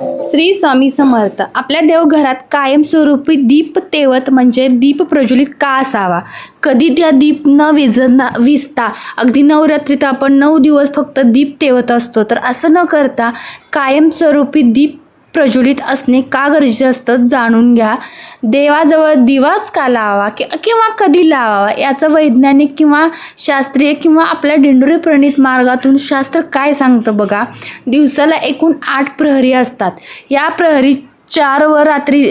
श्री स्वामी समर्थ. आपल्या देवघरात कायमस्वरूपी दीप तेवत म्हणजे दीप प्रज्वलित का असावा? कधी त्या दीप न विजना विजता अगदी नवरात्रीत आपण नऊ दिवस फक्त दीप तेवत असतो. तर असं न करता कायमस्वरूपी दीप प्रज्वलित असणे का गरजेचे असतं जाणून घ्या. देवाजवळ दिवाच का लावावा कि किंवा कधी लावावा? याचं वैज्ञानिक किंवा शास्त्रीय किंवा आपल्या डिंडोरी प्रणित मार्गातून शास्त्र काय सांगतं बघा? दिवसाला एकूण आठ प्रहरी असतात. या प्रहरी चार व रात्री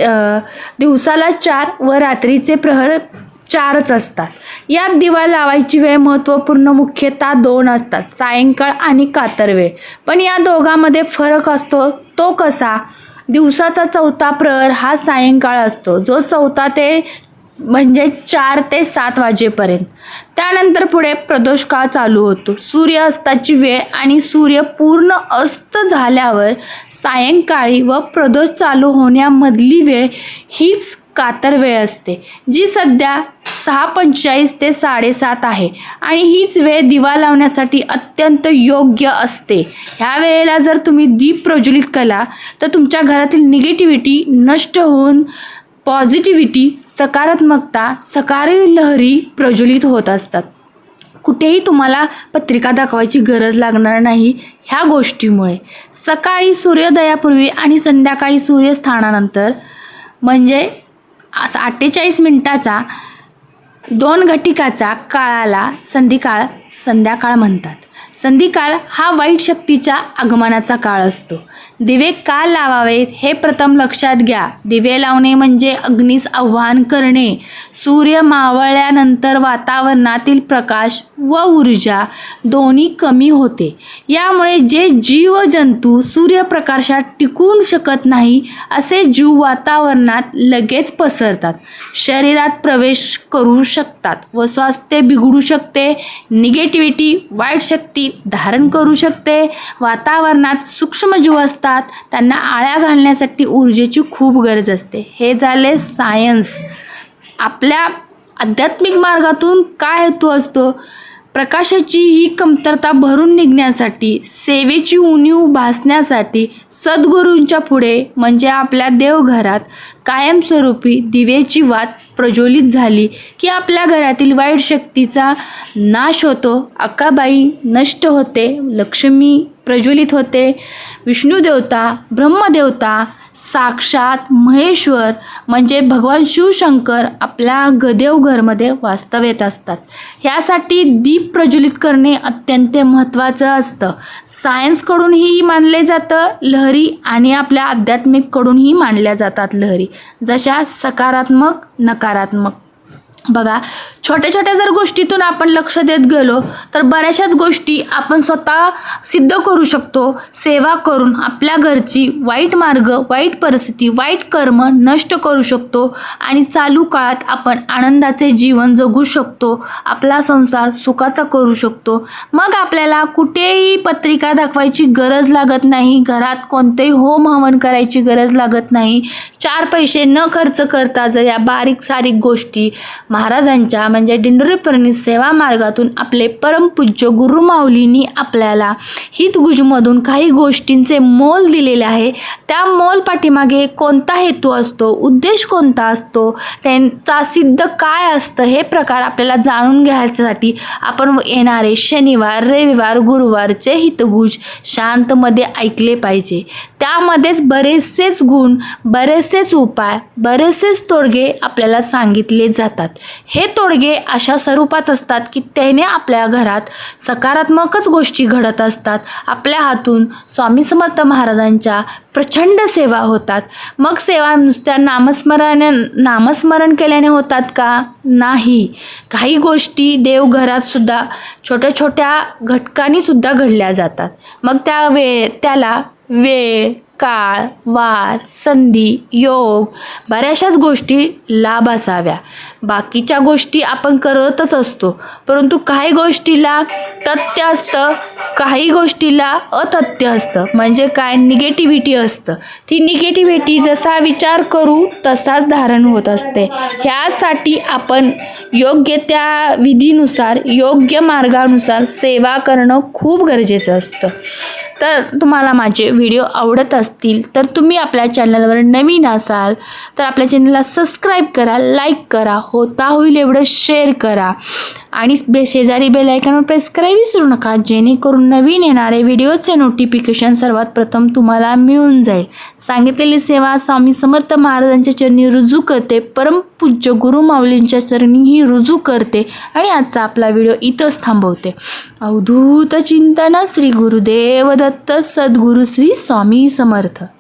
दिवसाला चार व रात्रीचे प्रहर चारच असतात. यात दिवा लावायची वेळ महत्त्वपूर्ण मुख्यतः दोन असतात सायंकाळ आणि कातर वेळ पण या दोघांमध्ये फरक असतो तो कसा? दिवसाचा चौथा प्रहर हा सायंकाळ असतो. जो चौथा ते म्हणजे चार ते सात वाजेपर्यंत. त्यानंतर पुढे प्रदोष काळ चालू होतो. सूर्यास्ताची वेळ आणि सूर्य पूर्ण अस्त झाल्यावर सायंकाळी व प्रदोष चालू होण्यामधली वेळ हीच कातर वेळ असते जी सध्या सहा पंचेचाळीस ते साडेसात आहे आणि हीच वेळ दिवा लावण्यासाठी अत्यंत योग्य असते. ह्या वेळेला जर तुम्ही दीप प्रज्वलित केला तर तुमच्या घरातील निगेटिव्हिटी नष्ट होऊन पॉझिटिव्हिटी सकारात्मकता सकारात्मक लहरी प्रज्वलित होत असतात. कुठेही तुम्हाला पत्रिका दाखवायची गरज लागणार नाही ह्या गोष्टीमुळे. सकाळी सूर्योदयापूर्वी आणि संध्याकाळी सूर्यस्थानानंतर म्हणजे असा अठ्ठेचाळीस मिनिटाचा दोन घटिकाचा काळाला संधिकाळ संध्याकाळ म्हणतात. संधिकाळ हा वाईट शक्तीच्या आगमनाचा काळ असतो. दिवे का लावावेत हे प्रथम लक्षात घ्या. दिवे लावणे म्हणजे अग्नीस आव्हान करणे. सूर्य मावळल्यानंतर वातावरणातील प्रकाश व ऊर्जा दोन्ही कमी होते. यामुळे जे जीवजंतू सूर्यप्रकाशात टिकून शकत नाही असे जीव वातावरणात लगेच पसरतात. शरीरात प्रवेश करू शकतात व स्वास्थ्य बिघडू शकते निगेटिव्हिटी वाईट शक्ती धारण करू शकते. वातावरणात सूक्ष्मजीव असतात त्यांना आळ्या घालण्यासाठी ऊर्जेची खूप गरज असते. हे झाले सायन्स आपल्या आध्यात्मिक मार्गातून काय हेतू असतो? प्रकाशाची ही कमतरता भरून निघण्यासाठी सेवेची उणीव भासण्यासाठी सद्गुरूंच्या पुढे म्हणजे आपल्या देवघरात कायमस्वरूपी दिवेची वात प्रज्वलित झाली की आपल्या घरातील वाईट शक्तीचा नाश होतो. अक्काबाई नष्ट होते लक्ष्मी प्रज्वलित होते विष्णुदेवता ब्रह्मदेवता साक्षात महेश्वर म्हणजे भगवान शिवशंकर आपल्या गदेवघरमध्ये वास्तव्यात असतात. ह्यासाठी दीप प्रज्वलित करणे अत्यंत महत्त्वाचं असतं. सायन्सकडूनही मानले जातं लहरी आणि आपल्या आध्यात्मिककडूनही मानल्या जातात लहरी. जशा सकारात्मक હકારાત્મક बघा छोट्या छोट्या जर गोष्टीतून आपण लक्ष देत गेलो तर बऱ्याचशाच गोष्टी आपण स्वतः सिद्ध करू शकतो. सेवा करून आपल्या घरची वाईट मार्ग वाईट परिस्थिती वाईट कर्म नष्ट करू शकतो आणि चालू काळात आपण आनंदाचे जीवन जगू शकतो आपला संसार सुखाचा करू शकतो. मग आपल्याला कुठेही पत्रिका दाखवायची गरज लागत नाही घरात कोणतेही होम हवन करायची गरज लागत नाही. चार पैसे न खर्च करता जर या बारीक सारीक गोष्टी महाराजांच्या म्हणजे दिंडोरीपर्णी सेवा मार्गातून आपले परमपूज्य गुरुमाऊलींनी आपल्याला हितगुजमधून काही गोष्टींचे मोल दिलेले आहे. त्या मोल पाठीमागे कोणता हेतू असतो? उद्देश कोणता असतो? त्यांचा सिद्ध काय असतं? हे प्रकार आपल्याला जाणून घ्यायच्यासाठी आपण येणारे शनिवार रविवार गुरुवारचे हितगुज शांतमध्ये ऐकले पाहिजे. त्यामध्येच बरेचसेच गुण बरेचसेच उपाय बरेचसेच तोडगे आपल्याला सांगितले जातात. हे तोडगे अशा स्वरूपात असतात की त्याने आपल्या घरात सकारात्मकच गोष्टी घडत असतात. आपल्या हातून स्वामी समर्थ महाराजांच्या प्रचंड सेवा होतात. मग सेवा नुसत्या नामस्मरण नामस्मरण केल्याने होतात का? नाही. काही गोष्टी देवघरातसुद्धा छोट्या छोट्या घटकांनीसुद्धा घडल्या जातात. मग त्या वे त्याला वेळ काळ वार संधी योग बऱ्याचशाच गोष्टी लाभ असाव्या. बाकीच्या गोष्टी आपण करतच असतो. परंतु काही गोष्टीला तथ्य असतं काही गोष्टीला अतथ्य असतं. म्हणजे काय? निगेटिव्हिटी असतं. ती निगेटिव्हिटी जसा विचार करू तसाच धारण होत असते. ह्यासाठी आपण योग्य त्या विधीनुसार योग्य मार्गानुसार सेवा करणं खूप गरजेचं असतं. तर तुम्हाला माझे व्हिडिओ आवडत असतात असतील तर तुम्ही आपल्या चॅनलवर नवीन असाल तर आपल्या चॅनलला सबस्क्राईब करा लाईक करा होता होईल एवढं शेअर करा. आणि बे शेजारी बेल आयकॉनवर प्रेस करायला विसरू नका जेणेकरून नवीन येणारे व्हिडिओचे नोटिफिकेशन सर्वात प्रथम तुम्हाला मिळून जाईल. सांगितलेली सेवा स्वामी समर्थ महाराजांच्या चरणी रुजू करते परमपूज्य गुरु माऊलींच्या चरणीही रुजू करते आणि आजचा आपला व्हिडिओ इथंच थांबवते. अवधूत चिंतन श्री गुरुदेव दत्त सद्गुरू श्री स्वामी समर्थ. harita.